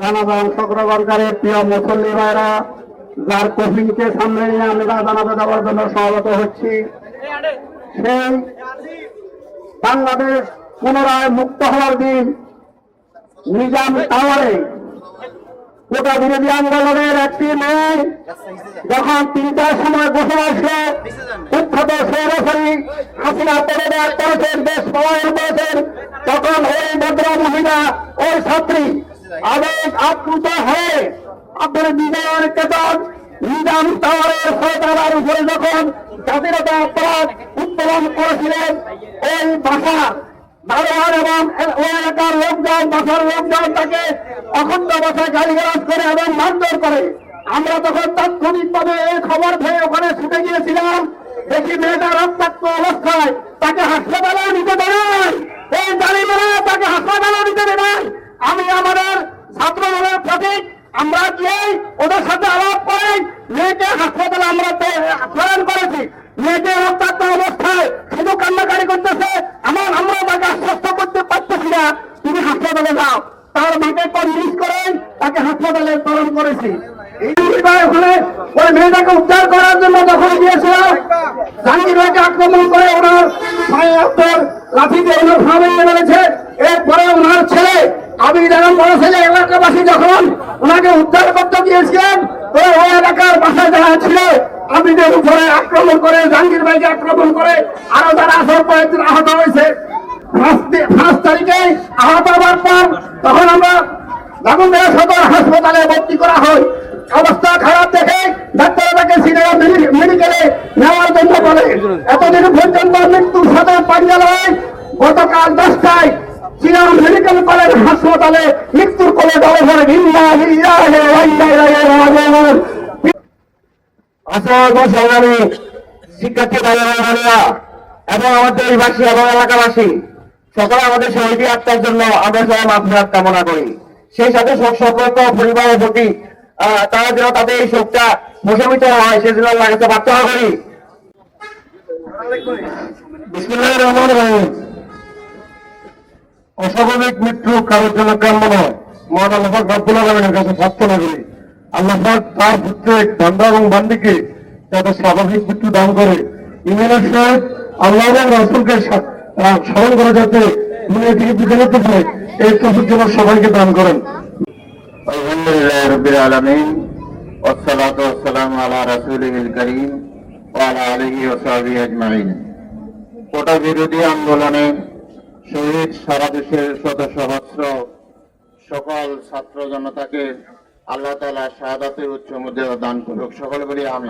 জানাজা অংশগ্রহণকারী প্রিয় মুসল্লি ভাইরা, যার কফিনকে সামনে নিয়ে আমরা জানাজা দেওয়ার জন্য সমাগত হচ্ছি। সেই বাংলাদেশ পুনরায় মুক্ত হওয়ার দিন, নিজাম টাওয়ারে গোটা বিরোধী আন্দোলনের একটি মেয়ে যখন তিনটার সময় বসে আসলো, উদ্ধত সৌরসরী হাসিনা পরে দেওয়ার করেছেন দেশ পলায়ন করেছেন তখন ওই ভদ্র মহিলা, ওই ছাত্রী আবেগ আপ্লুত হয়ে আপনার বিজয়ের চেতন নিজাম টাওয়ারের সরকার উপরে যখন জাতিরতা অপরাধ উত্তোলন করেছিলেন এই ভাষা দারোয়ান এবং এলাকার লোকজন বাসার লোকজন তাকে অখণ্ড ভাষায় গালিগালাজ করে এবং মারধর করে। আমরা তখন তাৎক্ষণিকভাবে এই খবর পেয়ে ওখানে ছুটে গিয়েছিলাম। দেখি মেয়েটা রক্তাক্ত অবস্থায়, তাকে হাসপাতালে নিতে দেয় এই জালিমেরা তাকে হাসপাতালে নিতে দেয় আমি আমাদের ছাত্র দলের প্রতীক, আমরা গিয়ে ওদের সাথে আলাপ করে? মেয়েকে হাসপাতালে আমরা প্রে- প্রেরণ করেছি। মেয়েকে রক্তাক্ত অবস্থায় শুধু কান্নাকারি করতেছে আমার হাসপাতালে যাও। তার মাকে কনভিন্স করে তাকে হাসপাতালে প্রেরণ করেছি। উদ্ধার করার জন্য যখন গিয়েছিল আক্রমণ করে ওনার আপনার লাঠি দিয়ে ওনার ফাঁড়ে নিয়ে মেরেছে। এরপরে ওনার ছেলে, আমি যখন বড় ছেলে, এলাকাবাসী যখন ওনাকে উদ্ধার করতে গিয়েছিলেন তো ওই এলাকার বাসায় যারা ছিল আবিদের উপরে আক্রমণ করে, জাহাঙ্গীর ভাইকে আক্রমণ করে আরও যারা আসর কয়েকজন আহত হয়েছে তারিখে আহত হওয়ার পর তখন আমরা লাগুনগড়া সদর হাসপাতালে ভর্তি করা হয়। অবস্থা খারাপ দেখে ডাক্তার তাকে সিনেমা মেডিকেলে নেওয়ার জন্য বলে। এতদিন পর্যন্ত মৃত্যুর সাথে পাঞ্জা লয় গতকাল দশটায় সিনেমা মেডিকেল কলেজ হাসপাতালে মৃত্যুর কোলে আসল শিক্ষার্থী ভাইরা এবং আমাদের অধিবাসী এবং এলাকাবাসী সকলে আমাদের শহীদ আত্মার জন্য আমরা সবাই মাফিরাত কামনা করি। সেই সাথে শোক সকলতা পরিবারের প্রতি তারা যেন তাদের এই শোকটা প্রশমিত হয় সেজন্য আল্লাহর কাছে প্রার্থনা করি। অস্বাভাবিক মৃত্যু কারোর জন্য কাম্য নয়। মহান আল্লাহ রব্বুল আলমিনের কাছে প্রার্থনা করি। আল্লাহ তার প্রত্যেক বান্দা এবং বান্দিকে যাতে স্বাভাবিক মৃত্যু দান করে। ইমেনের সহিত আল্লাহ এবং রসুলকে স্মরণ করে যাতে দুনিয়া থেকে বিদায় হতে পারে এই তফিক যেন সবাইকে দান করেন আলহামদুলিল্লাহ রবিল আলমিন والصلاة والسلام على رسوله الكريم وعلى آله وصحبه أجمعين কোটা বিরোধী আন্দোলনে শহীদ সারা দেশের শত সহস্র সকল ছাত্র জনতাকে আল্লাহ তালা শাহাদাতের উচ্চ মধ্যে দান করুক সকলে বলি আমি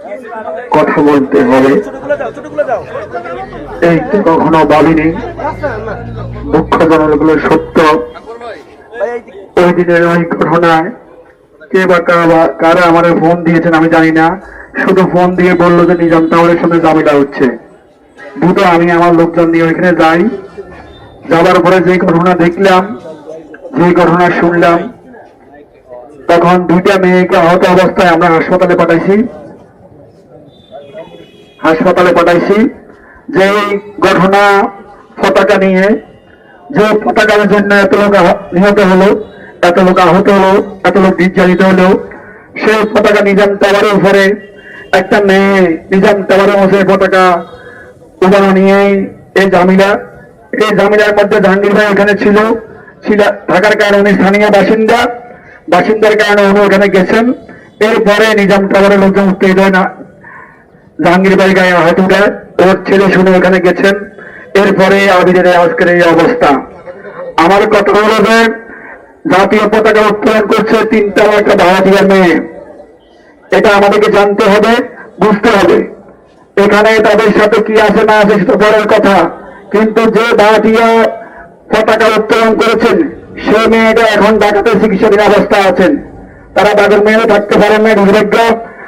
কথা বলতে হবে। এই তো কখনো ভাবিনি দুঃখজনক হলো সত্য। ওই দিনের ওই ঘটনায় কে বা কারা- আমার ফোন দিয়েছেন আমি জানি না। শুধু ফোন দিয়ে বলল যে, নিজাম টাওয়ারের সামনে জামিলা হচ্ছে। দ্রুত আমি আমার লোকজন নিয়ে ওইখানে যাই। যাবার পরে যে ঘটনা দেখলাম, যে ঘটনা শুনলাম, তখন দুইটা মেয়েকে আহত অবস্থায় আমরা হাসপাতালে পাঠাইছি। হাসপাতালে পাঠাইছি। যে ঘটনা পতাকা নিয়ে, যে পতাকার জন্য এত লোক নিহত হলো, এত লোক আহত হলো, এত লোক নির্যাতিত হলো সে পতাকা নিজাম টাওয়ারের উপরে একটা মেয়ে নিজাম টাওয়ারের মধ্যে পতাকা উদানো নিয়ে এই জামিলা, এই জামিলার মধ্যে জাহাঙ্গীর ভাই এখানে ছিল ছিল, থাকার কারণে উনি স্থানীয় বাসিন্দা, বাসিন্দার কারণে উনি ওখানে গেছেন। এরপরে নিজাম টাওয়ারের লোকজন উত্তেজিত হয় না জাহাঙ্গীর ভাই গায়ে হাত উঠে ওর ছেলে শুনে ওখানে গেছেন। এরপরে আবিদের আজকের এই অবস্থা। আমার কথা হলো যে, জাতীয় পতাকা উত্তোলন করছে তিনটা একটা ভারতীয় মেয়ে। এটা আমাদেরকে জানতে হবে, বুঝতে হবে। এখানে তাদের সাথে কি আছে না আছে সেটা পরের কথা। কিন্তু যে ভারতীয় পতাকা উত্তোলন করেছেন, সে মেয়েটা এখন ঢাকাতে চিকিৎসাধীন অবস্থা আছেন। তারা বাগের মেয়ে থাকতে পারেন নাই দুর্ভাগ্য।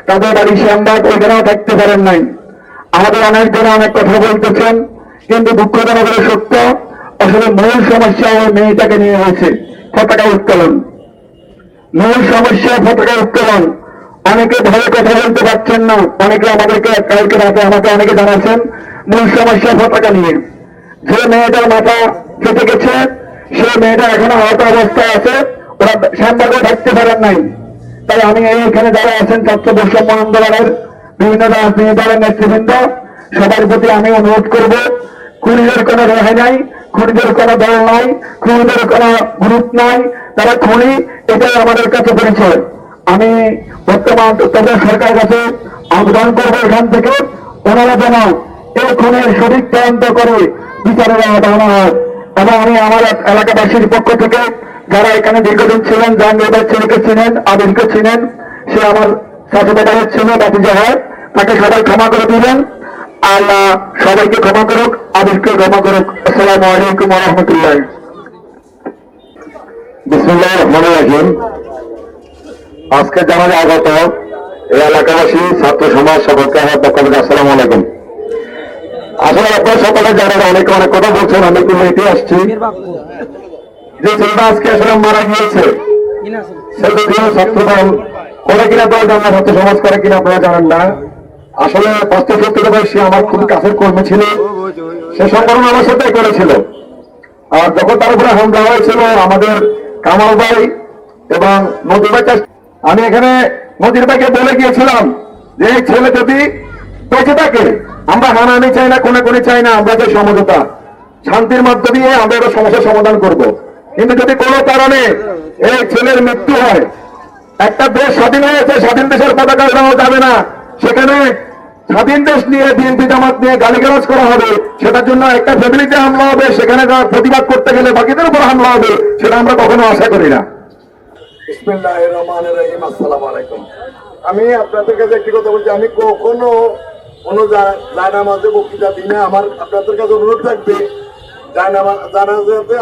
তাদের বাড়ি শ্যামবাগ ওইখানেও থাকতে পারেন নাই। আমাদের অনেকজন অনেক কথা বলতেছেন, কিন্তু দুঃখজনক সত্য, আসলে মূল সমস্যা ওই মেয়েটাকে নিয়ে হয়েছে, পতাকা উত্তোলন। মূল সমস্যা পতাকা উত্তোলন। অনেকে ভালো কথা বলতে পারছেন না, অনেকে আমাদেরকে কালকে রাতে আমাকে অনেকে জানাচ্ছেন, মূল সমস্যা পতাকা নিয়ে। যে মেয়েটার মাথা কেটে গেছে, সেই মেয়েটা এখনও আহত অবস্থায় আছে, ওরা শ্যামবাগে থাকতে পারেন নাই। তাই আমি এইখানে যারা আছেন ছাত্র বৈষম্য আন্দোলনের বিভিন্ন রাজনীতি দলের নেতৃবৃন্দ, সবার প্রতি আমি অনুরোধ করব, খুনিদের কোনো রেহাই নাই, খুনিদের কোনো দল নাই, খুনিদের কোনো গ্রুপ নাই, তারা খুনি, এটাই আমাদের কাছে পরিচয়। আমি বর্তমান তাদের সরকারের কাছে আবেদন করব এখান থেকে, ওনারা যেন এই খুনের সঠিক তদন্ত করে বিচারের আওতায় আনা হয়। এবং আমি আমার এলাকাবাসীর পক্ষ থেকে যারা এখানে দীর্ঘদিন ছিলেন জাহাঙ্গীরবাদ ছেলেকে চিনেন আবিরকে চিনেন সে আমার শাসকের ছিল বাতিজা হয়, তাকে সবাই ক্ষমা করে দিবেন। আল্লাহ সবাইকে ক্ষমা করুক, আবিরকে ক্ষমা করুক। আসসালামু আলাইকুম রহমতুল্লাহ। বিসমুল্লাহ রহমান রাহিম। আজকে জানালে আগত এই এলাকাবাসী, ছাত্র সমাজ সকলকে আমার পক্ষ থেকে আসসালামু আলাইকুম। আসলে আপনার সকলে জানেন, অনেকে অনেক কথা বলছেন, আমি একটু এটি আসছি। যে ছেলেটা আজকে আসলে মারা গিয়েছে, সে যদিও ছাত্রদল করে কিনা দল জানা, ছাত্র সমাজ করে কিনা আপনারা জানেন না। আসলে বাস্তব সত্যি কথা সে আমার খুব কাছের কর্মী ছিল। সে সংগঠন আমার সাথে করেছিল। আর যখন তার উপরে হামলা হয়েছিল, আমাদের কামাল ভাই এবং নদীর ভাই আমি এখানে নদীর ভাইকে বলে গিয়েছিলাম যে, এই ছেলে যদি বেঁচে থাকে, আমরা হানাহানি চাই না কোনে কোনে চাই না, আমরা যে সমঝোতা। শান্তির মাধ্যমে আমরা একটা সমস্যার সমাধান করব। কিন্তু যদি কোনো কারণে এই ছেলের মৃত্যু হয়, একটা দেশ স্বাধীন হয়েছে স্বাধীন দেশের পতাকা উড়ানো যাবে না। সেখানে স্বাধীন দেশ নিয়ে, বিএনপি জামাত নিয়ে গালিগালাজ করা হবে। সেটার জন্য একটা ফ্যামিলিতে হামলা হবে, সেখানে প্রতিবাদ করতে গেলে বাকিদের উপর হামলা হবে, সেটা আমরা কখনো আশা করি না। আমি আপনাদের কাছে একটি কথা বলছি, আমি কখনো কোনো জায়নামাজে বক্তৃতা দিই না। আমার আপনাদের কাছে অনুরোধ থাকবে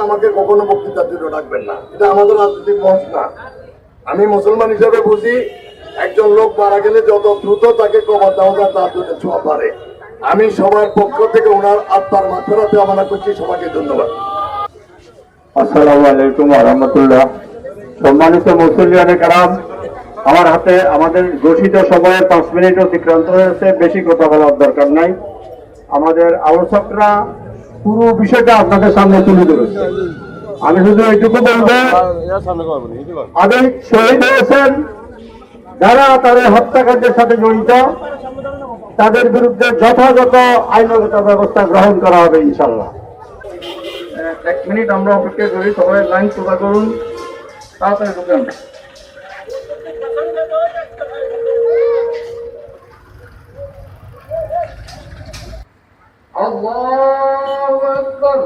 আমাকে কখনো বক্তৃতার জন্য ডাকবেন না। এটা আমাদের রাজনৈতিক মঞ্চ না। আমি মুসলমান হিসেবে বুঝি, একজন লোক মারা গেলে যত দ্রুত তাকে কবর দেওয়া তার জন্য ছোঁয়া পারে আমি সবার পক্ষ থেকে ওনার আত্মার মাত্রাতে কামনা করছি, সবাইকে ধন্যবাদ। আসসালামু আমার আমাদের আলোচকরা পুরো বিষয়টা আপনাদের সামনে তুলে ধরেছে। আমি শুধু এইটুকু বলব আগে শহীদ হয়েছেন, যারা তাদের হত্যাকাণ্ডের সাথে জড়িত, তাদের বিরুদ্ধে যথাযথ আইনগত ব্যবস্থা গ্রহণ করা হবে ইনশাল্লাহ এক মিনিট, আমরা অপেক্ষা করি, সবাই লাইন সোজা করুন। তাড়াতাড়ি আল্লাহু আকবার।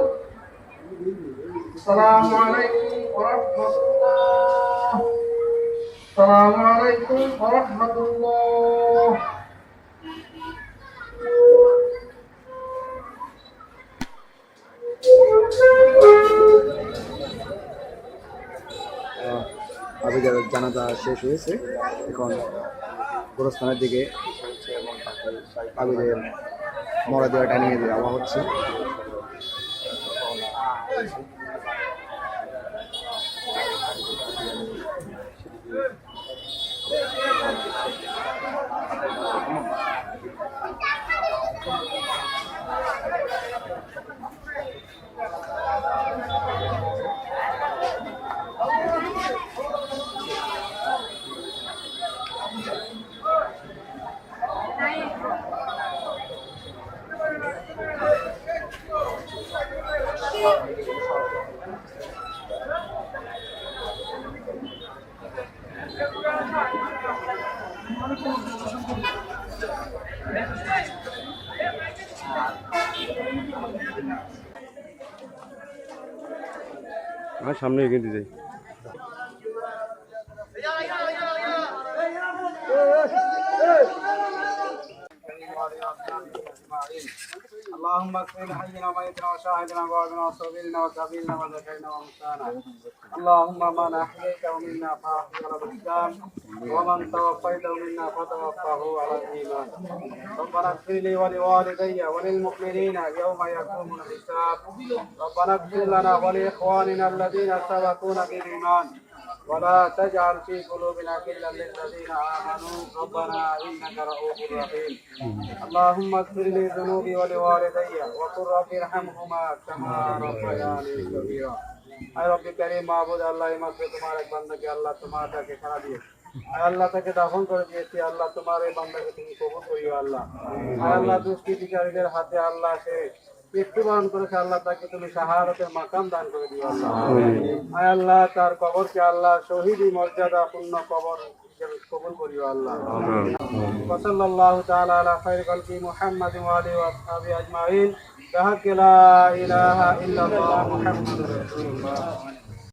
আসসালামু আলাইকুম ওয়া রাহমাতুল্লাহ। আসসালামু আলাইকুম ওয়া রাহমাতুল্লাহ। আবিদের জানাজা শেষ হয়েছে। এখন গোরস্থানের দিকে আবিদের মরা দেওয়াটা নিয়ে যাওয়া হচ্ছে। আমার সামনে এগিয়ে যাই। اللهم اغفر لحينا وميتنا وشاهدنا وغائبنا وصغيرنا وكبيرنا وذكرنا وانثانا اللهم من أحييته منا فاحيه على الاسلام ومن توفيته منا فتوفه على الإيمان. ربنا اغفر لي ولوالدي وللمؤمنين يوم يقوم الحساب. ربنا اغفر لنا ولإخواننا الذين سبقونا بالإيمان. ولا تجعل في قلوبنا غلا للذين امنوا ربنا انك رؤوف رحيم اللهم اغفر لي ذنوبي ولوالدي وقل رب ارحمهما كما ربياني صغيرا আয় রব্বি কারিম মাহবুদ আল্লাহ এই মাত্র তোমার এক বান্দাকে আল্লাহ তোমার ডাকে সারা দিয়ে আয় আল্লাহ তাকে দাফন করে দিয়েছি আল্লাহ তোমার এই বান্দাকে তুমি কবুল করিও আল্লাহ আয় আল্লাহ দুষ্কৃতিকারীদের হাতে আল্লাহ সে মৃত্যুবরণ করেছে আল্লাহ তাকে তুমি শাহাদতের মাকাম দান করে দিও আল্লাহ আয় আল্লাহ তার কবরকে আল্লাহ শহীদি মর্যাদা পূর্ণ কবর হিসেবে কবুল করিও আল্লাহ وصلى الله تعالى على خير خلق محمد وآله وأصحابه أجمعين بحق لا إله إلا الله محمد رسول الله